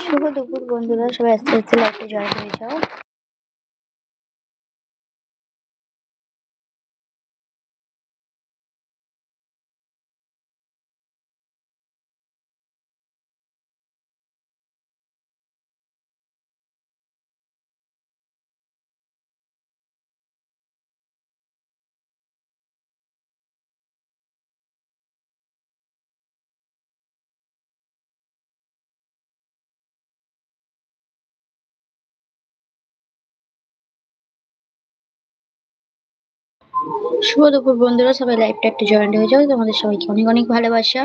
শুভ দুপুর বন্ধুরা সবাই আস্তে আস্তে লাইফে জয়েন হয়ে যাও। শুভ দুপুর বন্ধুরা সবাই লাইভটা একটু জয়েন্ট হয়ে যাও। তোমাদের সবাইকে অনেক অনেক ভালোবাসা।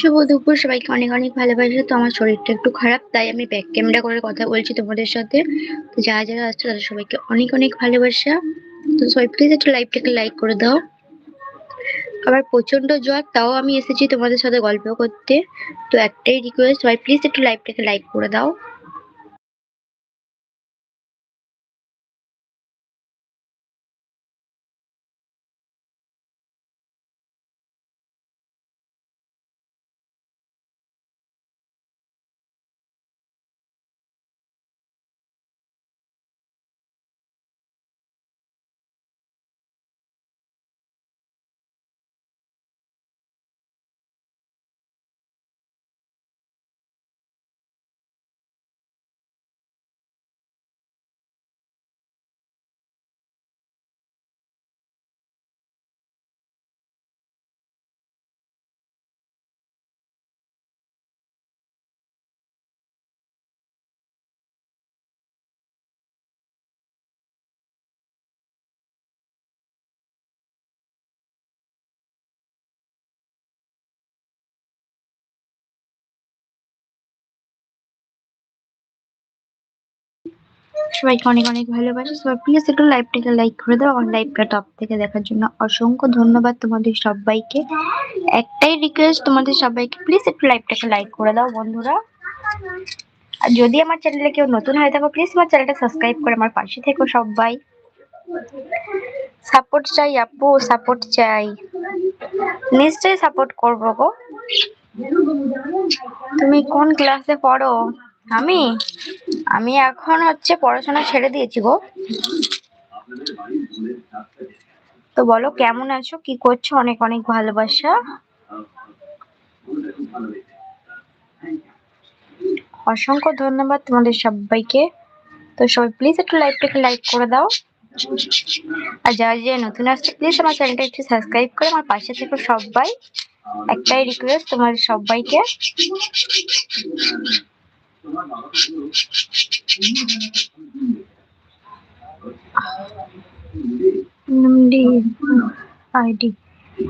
শুভ দুপুর সবাইকে অনেক অনেক ভালোবাসা। তো আমার শরীরটা একটু খারাপ, তাই আমি ব্যাক ক্যামেরা করে কথা বলছি তোমাদের সাথে। যারা যারা আসছে তাদের সবাইকে অনেক অনেক ভালোবাসা। তো সবাই প্লিজ একটু লাইভটাকে লাইক করে দাও। আবার প্রচণ্ড জ্বর, তাও আমি এসেছি তোমাদের সাথে গল্প করতে। তো একটাই রিকোয়েস্ট সবাই প্লিজ একটু লাইভটাকে লাইক করে দাও। সবাইকে অনেক অনেক ভালোবাসা। সবাই প্লিজ একটু লাইভটাকে লাইক করে দাও আমার লাইভটা টপ থেকে দেখার জন্য অসংখ্য ধন্যবাদ তোমাদের সবাইকে। একটাই রিকোয়েস্ট তোমাদের সবাইকে প্লিজ একটু লাইভটাকে লাইক করে দাও বন্ধুরা। আর যদি আমার চ্যানেলে কেউ নতুন হয়ে থাকো প্লিজ আমার চ্যানেলটা সাবস্ক্রাইব করে আমার পাশে থেকো সবাই। সাপোর্ট চাই আপু সাপোর্ট চাই। নিশ্চয়ই সাপোর্ট করব গো। তুমি কোন ক্লাসে পড়ো? আমি? আমি এখন হচ্ছে পড়াশোনা ছেড়ে দিয়েছি গো। তো বলো, কেমন আছো? কি করছ? অনেক অনেক ভালোবাসা। অসংখ্য ধন্যবাদ তোমাদের সবাইকে। তো সবাই প্লিজ একটু লাইভটাকে লাইক করে দাও। আর যারা যে নতুন আসছে প্লিজ আমার চ্যানেলটা একটু সাবস্ক্রাইব করে আমার পাশে থেকে সবাই। একটাই রিকোয়েস্ট তোমার সবাইকে।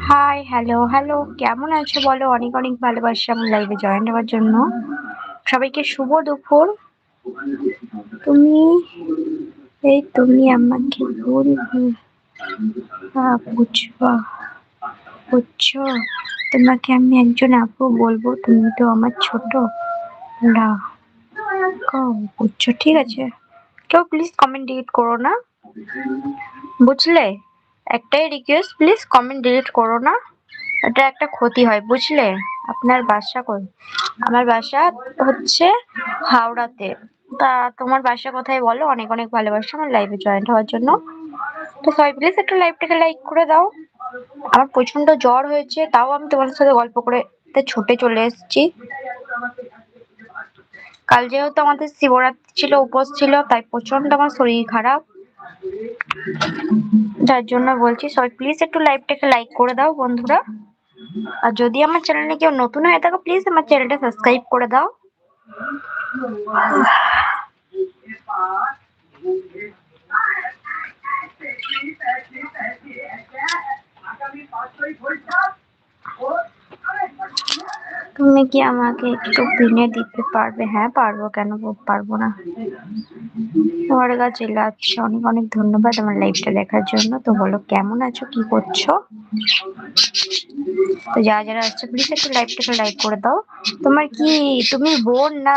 Hi, hello hello. কেমন আছো বলো? অনেক অনেক ভালোবাসা আমার লাইভে জয়েন হওয়ার জন্য। সবাইকে শুভ দুপুর। তুমি, এই তুমি আমাকে ভুল বুঝবা, বুঝছ? তোমাকে আমি একজন আপু বলব, তুমি তো আমার ছোট। না। বুঝছ, ঠিক আছে। কেউ প্লিজ কমেন্ট ডিলিট করো না। বুঝলে? একটাই রিকোয়েস্ট প্লিজ কমেন্ট ডিলিট করো না। এটা একটা ক্ষতি হয়, বুঝলে? আপনার বাসা কই? আমার বাসা হচ্ছে হাওড়াতে। তা তোমার বাসা কোথায় বলো? অনেক অনেক ভালোবাসা আমার লাইভে জয়েন্ট হওয়ার জন্য। তো সবাই প্লিজ একটু লাইভটাকে লাইক করে দাও। আমার প্রচণ্ড জ্বর হয়েছে, তাও আমি তোমাদের সাথে গল্প করে ছুটে চলে এসেছি। কাল যেহেতু আমাদের শিবরাত্রি ছিল, উপোস ছিল, তাই প্রচণ্ড আমার শরীর খারাপ। যার জন্য বলছি সবাই প্লিজ একটু লাইভটাকে লাইক করে দাও বন্ধুরা। আর যদি আমার চ্যানেলে কেউ নতুন হয়ে থাকো প্লিজ আমার চ্যানেলটা সাবস্ক্রাইব করে দাও। তুমি কি আমাকে একটু কিনে দিতে পারবে? হ্যাঁ পারব কেন? পারব না। তোমার কাছে আচ্ছা অনেক অনেক ধন্যবাদ আমার লাইভটা দেখার জন্য। তো বলো, কেমন আছো? কি করছ? তো যারা যারা আসছে প্লিজ একটু লাইভটাকে লাইক করে দাও। তোমার কি, তুমি বোন না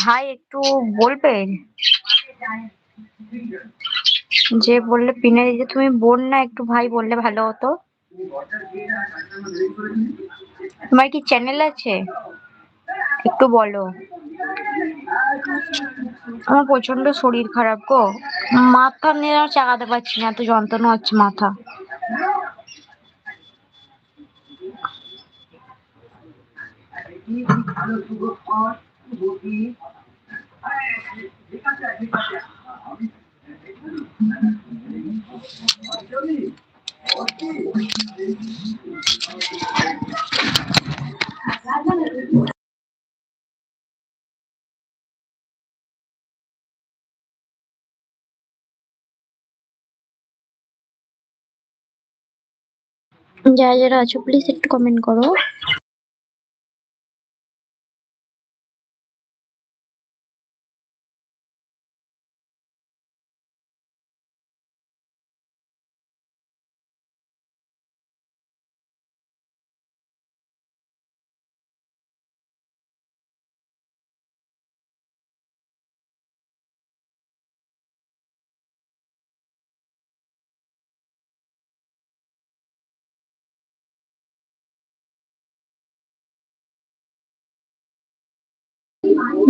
ভাই একটু বলবে? যে বললে পিনে দিতে, তুমি বোন না একটু ভাই বললে ভালো হতো। তোমার কি চ্যানেল আছে? একটু বলো। আমার প্রচণ্ড শরীর খারাপ গো। মাথা নিয়ে চাকাতে পারছি না, এত যন্ত্রণা হচ্ছে মাথা। যারা যারা আছো প্লিজ একটু কমেন্ট করো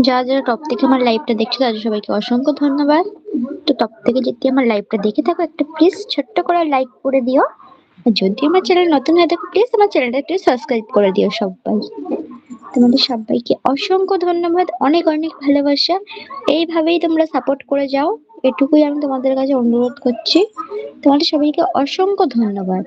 যারা যারা টপ থেকে আমার লাইভটা দেখছ, তাদের সবাইকে অসংখ্য ধন্যবাদ। তো টপ থেকে যদি আমার লাইভটা দেখে থাকো, একটা প্লিজ ছোট্ট করে লাইক করে দিও। যদি আমার চ্যানেল নতুন হয়ে থাকো প্লিজ আমার চ্যানেলটা একটু সাবস্ক্রাইব করে দিও সবাই। তোমাদের সবাইকে অসংখ্য ধন্যবাদ, অনেক অনেক ভালোবাসা। এইভাবেই তোমরা সাপোর্ট করে যাও। এটুকুই আমি তোমাদের কাছে অনুরোধ করছি। তোমাদের সবাইকে অসংখ্য ধন্যবাদ।